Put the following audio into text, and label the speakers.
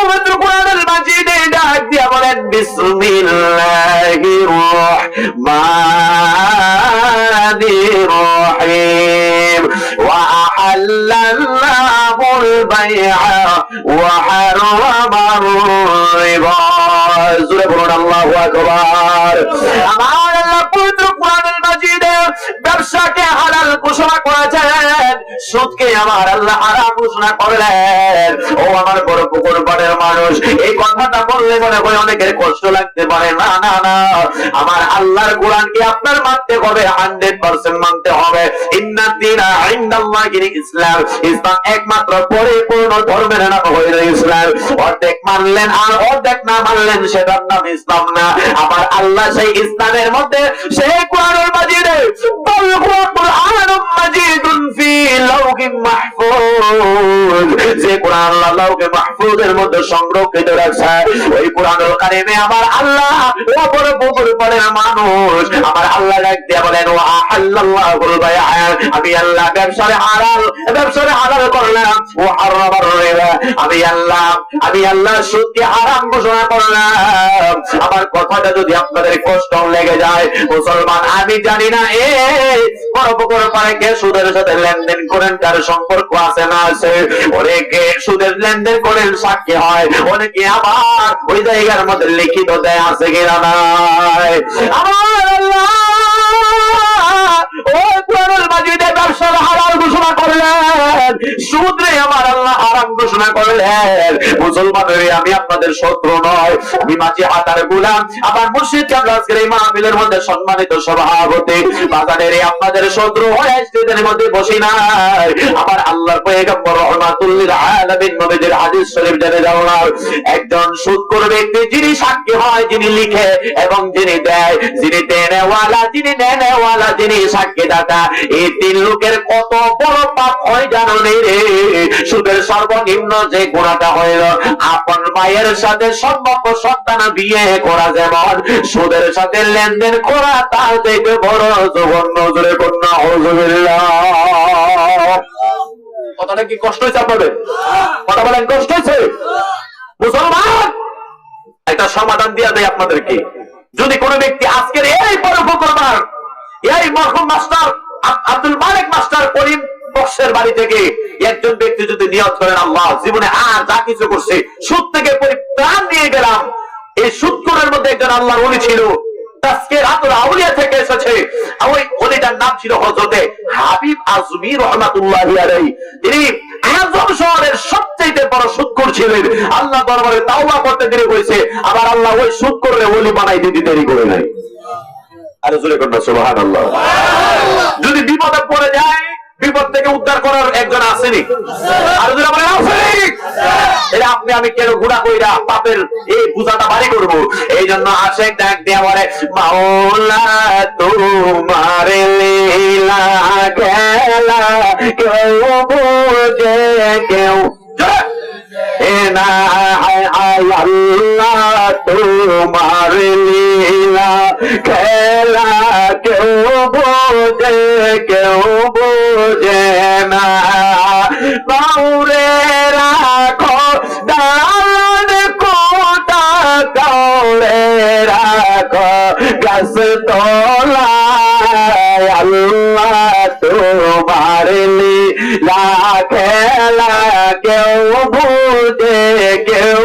Speaker 1: পবিত্র কোরআনুল মাজিদে ডাক দিয়া বলেন, বিসমিল্লাহির রহমানির রহিম। ওয়া আহাল্লাল্লাহুল বাইআ ওয়া হারামার রিবা জোরে বলুন, আল্লাহু আকবার। আমার আল্লাহ পবিত্র কোরআনুল মাজিদে ব্যবসাকে হালাল ঘোষণা করেছেন, সুদকে আমার আল্লাহ হারাম ঘোষণা করলেন। ও আমার মানুষ। এই কথাটা বললে মনে হয় অনেকের কষ্ট লাগতে পারে। না না না। আমার আল্লাহর কোরআনকে আপনার মানতে হবে? হান্ড্রেড পার্সেন্ট মানতে হবে। ইসলাম। ইসলাম একমাত্র পরিপূর্ণ ধর্মের নাম হইল ইসলাম। অর্ধেক মানলেন আর অর্ধেক না মানলেন সেটার নাম ইসলাম না। আমার আল্লাহ সেই ইসলামের মধ্যে সেই কোরআনুল মাজিদে আল্লাহ লাউহে মাহফুজের মধ্যে সংরক্ষিত রাখছে। ওই কোরআনুল কারিমে আমার আল্লাহ ওপর পুকুর পড়ে মানুষ। আমার আল্লাহ বলেন ও আমি আল্লাহ ব্যবসারে ব্যবসারে করলাম। ও আমি আল্লাহ আমি আল্লাহ ঘোষণা করলাম। আমার কথাটা যদি আপনাদের কষ্ট লেগে যায়, মুসলমান, আমি জানি না এ বড় পুকুর পারে সুদের সাথে লেনদেন করেন তার সম্পর্ক আছে না আছে? অনেকে সুদের লেনদেন করেন, সাক্ষী হয়। অনেকে আবার ওই জায়গার মধ্যে লিখিত দেয় আছে কিনা নাই আমার আল্লাহ সুদরে আমার আল্লাহ হারাম ঘোষণা করলেন। মুসলমানের আমি আপনাদের শত্রু নয়। আমি মাঝে হাতার গুলাম। আমার মুর্শিদ আজকের এই মাহফিলের মধ্যে সম্মানিত সভাপতি। বাজারের আপনাদের শত্রু হয়ে স্ত্রীদের মধ্যে বসি আমার আল্লাহর পয়গম্বর আলামিন নবীদের শরীফ জেনে যাও না একজন যিনি সাক্ষী হয়, যিনি লিখে এবং যিনি দেয়, যিনি দেনেওয়ালা, যিনি নেনেওয়ালা, যিনি সাক্ষীদাতা, এই তিন লোকের কত বড় পাপ হয় জানো সর্বনিম্ন যে গুণাটা হইল, আপন মায়ের সাথে সন্তান বিয়ে করা যেমন। সুদের সাথে লেনদেন করা, তার থেকে বড় কন্যা কথাটা কি কষ্ট হয়েছে আপনাদের? কথা বলেন, কষ্ট হয়েছে? মুসলমান! সমাধান দিয়া আপনাদেরকে। যদি কোনো ব্যক্তি আজকের এই বড় এই মাস্টার আব্দুল করিম বাড়ি থেকে একজন ব্যক্তি যদি নিয়ত করেন আল্লাহ জীবনে আর যা কিছু করছে সুদ থেকে পরিত্রাণ নিয়ে গেলাম। এই সুদকুরের মধ্যে একজন আল্লাহর অলি ছিল। আউলিয়া থেকে এসেছে। ওই অলিটার নাম ছিল হযরতে হাবিব আজমি রহমাতুল্লাহ তিনি আজম শহরের সবচেয়ে বড় ছিলেন। আল্লাহ দরবারে তাওবা করতে দেরি হয়েছে। আবার আল্লাহ ওই বানাই দিতে দেরি করে নাই। আরে জোরে করনা সুবহানাল্লাহ। যদি বিপদে পড়ে যায় উদ্ধার করার একজন আসেনি আর যদি আমরা আসেনি এটা আপনি আমি কেন কইরা পাপের এই পূজাটা বাড়ি করব? এই জন্য আসে ডাক দেয়া বলে মাওলা তোমার লীলা খেলা কেউ বোঝে কেউ এ না আল্লাহ তোমার লীলা খেলা কেউ বোঝে কেউ বোঝে কাউরে রাখো গাছ তোলা আল্লাহ তোমার লীলা খেলা কেউ বুঝে কেউ